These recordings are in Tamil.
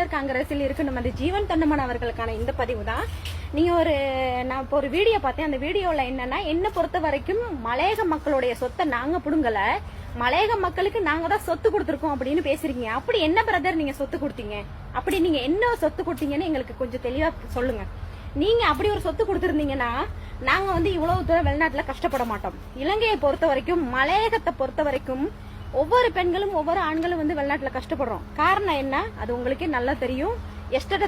தமிழர் காங்கிரஸில் இருக்கு நம்ம அந்த ஜீவன் தொண்டமன் அவர்களுக்கான இந்த பதிவு தான் நீங்க ஒரு நான் இப்போ ஒரு வீடியோ பார்த்தேன். அந்த வீடியோல என்னன்னா என்ன பொறுத்த வரைக்கும் மலையக மக்களுடைய சொத்தை நாங்க புடுங்கல. மலையக மக்களுக்கு நாங்க தான் சொத்து கொடுத்துருக்கோம் அப்படின்னு பேசுறீங்க அப்படி என்ன பிரதர் நீங்க சொத்து கொடுத்தீங்க? அப்படி நீங்க என்ன சொத்து கொடுத்தீங்கன்னு எங்களுக்கு கொஞ்சம் தெளிவா சொல்லுங்க. நீங்க அப்படி ஒரு சொத்து கொடுத்துருந்தீங்கன்னா நாங்க வந்து இவ்வளவு தூரம் வெளிநாட்டுல கஷ்டப்பட மாட்டோம். இலங்கையை பொறுத்த வரைக்கும் மலையகத்தை பொறுத்த வரைக்கும் ஒவ்வொரு பெண்களும் ஒவ்வொரு ஆண்களும் வந்து வெளிநாட்டில் கஷ்டப்படுறோம். காரணம் என்ன? அது உங்களுக்கே நல்லா தெரியும். எஸ்டேட்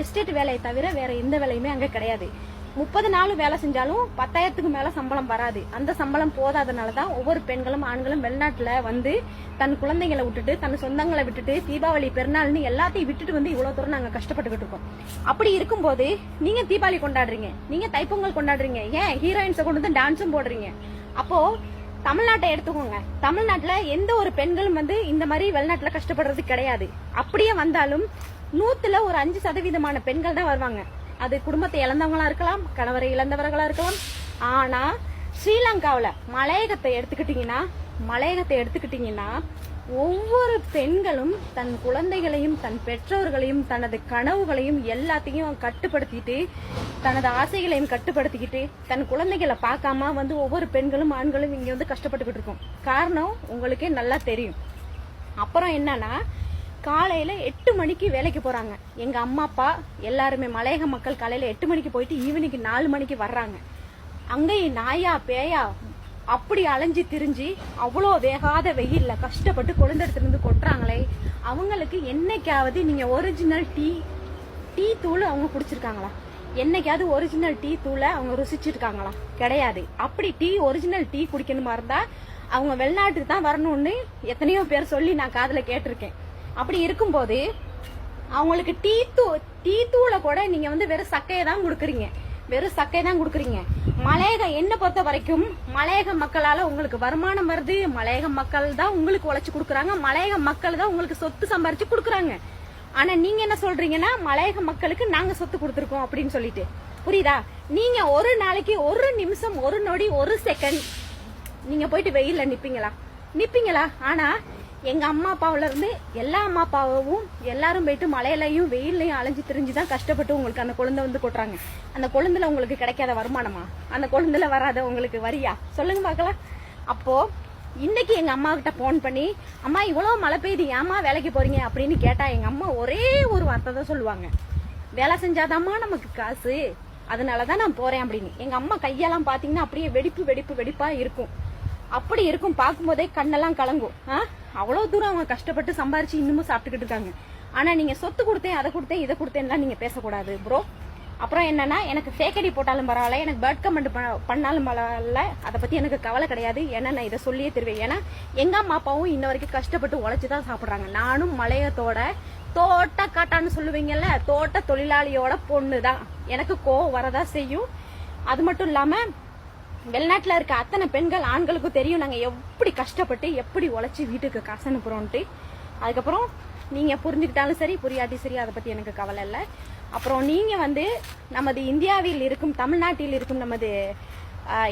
எஸ்டேட் வேலையை தவிர வேற எந்த வேலையுமே அங்கே கிடையாது. முப்பது நாள் வேலை செஞ்சாலும் பத்தாயிரத்துக்கு மேல சம்பளம் வராது. அந்த சம்பளம் போதாதனால தான் ஒவ்வொரு பெண்களும் ஆண்களும் வெளிநாட்டுல வந்து தன் குழந்தைங்களை விட்டுட்டு தன் சொந்தங்களை விட்டுட்டு தீபாவளி பெருநாள்னு எல்லாத்தையும் விட்டுட்டு வந்து இவ்வளவு தூரம் நாங்க கஷ்டப்பட்டுக்கிட்டு இருக்கோம். அப்படி இருக்கும்போது நீங்க தீபாவளி கொண்டாடுறீங்க. நீங்க தைப்பொங்கல் கொண்டாடுறீங்க. ஏன்? ஹீரோயின்ஸை கொண்டு வந்து டான்ஸும் போடுறீங்க. அப்போ தமிழ்நாட்டை எடுத்துக்கோங்க. தமிழ்நாட்டுல எந்த ஒரு பெண்களும் வந்து இந்த மாதிரி வெளிநாட்டுல கஷ்டப்படுறது கிடையாது. அப்படியே வந்தாலும் நூத்துல ஒரு அஞ்சு சதவீதமான பெண்கள் தான் வருவாங்க. அது குடும்பத்தை இழந்தவங்களா இருக்கலாம் கணவரை இழந்தவர்களா இருக்கலாம். ஆனா ஸ்ரீலங்காவில் மலையகத்தை எடுத்துக்கிட்டீங்கன்னா மலையகத்தை எடுத்துக்கிட்டீங்கன்னா ஒவ்வொரு பெண்களும் தன் குழந்தைகளையும் தன் பெற்றோர்களையும் தனது கனவுகளையும் எல்லாத்தையும் கட்டுப்படுத்திட்டு தனது ஆசைகளையும் கட்டுப்படுத்திக்கிட்டு தன் குழந்தைகளை பார்க்காம வந்து ஒவ்வொரு பெண்களும் ஆண்களும் இங்க வந்து கஷ்டப்பட்டுக்கிட்டு இருக்கோம். காரணம் உங்களுக்கே நல்லா தெரியும். அப்புறம் என்னன்னா காலையில எட்டு மணிக்கு வேலைக்கு போறாங்க. எங்க அம்மா அப்பா எல்லாருமே மலையக மக்கள் காலையில எட்டு மணிக்கு போயிட்டு ஈவினிங் நாலு மணிக்கு வர்றாங்க. அங்கேயும் நாயா பேயா அப்படி அலைஞ்சு திரிஞ்சு அவ்வளோ வேகாத வெயில்ல கஷ்டப்பட்டு குழந்தைத்துல கொட்டுறாங்களே அவங்களுக்கு என்னைக்காவது நீங்கள் ஒரிஜினல் டீ டீ தூள் அவங்க குடிச்சிருக்காங்களா? என்னைக்காவது ஒரிஜினல் டீ தூளை அவங்க ருசிச்சிருக்காங்களா? கிடையாது. அப்படி டீ ஒரிஜினல் டீ குடிக்கணுமா இருந்தா அவங்க வெளிநாட்டுக்கு தான் வரணும்னு எத்தனையோ பேர் சொல்லி நான் காதில் கேட்டிருக்கேன். அப்படி இருக்கும்போது அவங்களுக்கு டீ தூ டீ தூளை கூட நீங்கள் வந்து வெறும் சக்கையை தான் கொடுக்குறீங்க. வெறும் சக்கையை தான் கொடுக்குறீங்க. மலையக என்ன பொறுத்த வரைக்கும் மலையக மக்களால உங்களுக்கு வருமானம் வருது. மலையக மக்கள் தான் உங்களுக்கு உழைச்சு கொடுக்குறாங்க. மலையக மக்கள் தான் உங்களுக்கு சொத்து சம்பாரிச்சு கொடுக்குறாங்க. ஆனா நீங்க என்ன சொல்றீங்கன்னா மலையக மக்களுக்கு நாங்க சொத்து கொடுத்துருக்கோம் அப்படின்னு சொல்லிட்டு. புரியுதா? நீங்க ஒரு நாளைக்கு ஒரு நிமிஷம் ஒரு நொடி ஒரு செகண்ட் நீங்க போயிட்டு வெயில்ல நிப்பீங்களா? நிப்பீங்களா? ஆனா எங்க அம்மா அப்பாவிலேருந்து எல்லா அம்மா அப்பாவும் எல்லாரும் போயிட்டு மலையிலையும் வெயிலையும் அலைஞ்சு திரிஞ்சு தான் கஷ்டப்பட்டு உங்களுக்கு அந்த குழந்தை வந்து கொட்டுறாங்க. அந்த குழந்தைல உங்களுக்கு கிடைக்காத வருமானமா? அந்த குழந்தைல வராத உங்களுக்கு வரியா? சொல்லுங்க பார்க்கலாம். அப்போ இன்னைக்கு எங்க அம்மா கிட்ட போன் பண்ணி அம்மா இவ்வளவு மழை பெய்யுது ஏம்மா வேலைக்கு போறீங்க? அப்படின்னு கேட்டா எங்க அம்மா ஒரே ஒரு வார்த்தை தான் சொல்லுவாங்க. வேலை செஞ்சாதாம்மா நமக்கு காசு. அதனாலதான் நான் போறேன் அப்படின்னு. எங்க அம்மா கையெல்லாம் பாத்தீங்கன்னா அப்படியே வெடிப்பு வெடிப்பு வெடிப்பா இருக்கும். அப்படி இருக்கும் பார்க்கும்போதே கண்ணெல்லாம் கலங்கும். ஆ? அவ்வளவு தூரம் அவங்க கஷ்டப்பட்டு சம்பாரிச்சு இன்னமும் சாப்பிட்டுக்கிட்டு இருக்காங்க. ஆனா நீங்க சொத்து கொடுத்தேன் அதை கொடுத்தேன் இதை கொடுத்தேன்லாம் நீங்க பேசக்கூடாது ப்ரோ அப்புறம் என்னன்னா எனக்கு ஃபேக்கடி போட்டாலும் பரவாயில்ல எனக்கு பேர்ட் கமெண்ட் பண்ணாலும் பரவாயில்ல. அதை பத்தி எனக்கு கவலை கிடையாது. ஏன்னா நான் இதை சொல்லியே தருவேன். ஏன்னா எங்க அம்மா அப்பாவும் இன்ன வரைக்கும் கஷ்டப்பட்டு உழைச்சி தான் சாப்பிடுறாங்க. நானும் மலையத்தோட தோட்ட காட்டான்னு சொல்லுவீங்கல்ல தோட்ட தொழிலாளியோட பொண்ணு தான் எனக்கு கோவம் வரதா செய்யும். அது மட்டும் இல்லாம வெளிநாட்டில் இருக்க அத்தனை பெண்கள் ஆண்களுக்கும் தெரியும். நாங்கள் எப்படி கஷ்டப்பட்டு எப்படி உழைச்சி வீட்டுக்கு காசு அனுப்புகிறோன்ட்டு அதுக்கப்புறம் நீங்கள் புரிஞ்சுக்கிட்டாலும் சரி புரியாட்டி சரி அதை பற்றி எனக்கு கவலை இல்லை. அப்புறம் நீங்கள் வந்து நமது இந்தியாவில் இருக்கும் தமிழ்நாட்டில் இருக்கும் நமது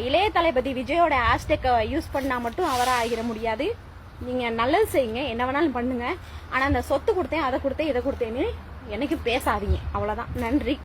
இளைய தளபதி விஜயோட ஹேஷ்டேக்கை யூஸ் பண்ணால் மட்டும் அவராக ஆகிட முடியாது. நீங்கள் நல்லது செய்யுங்க என்ன வேணாலும் பண்ணுங்கள் ஆனால் அந்த சொத்து கொடுத்தேன் அதை கொடுத்தேன் இதை கொடுத்தேன்னு எனக்கு பேசாதீங்க. அவ்வளோதான் நன்றி.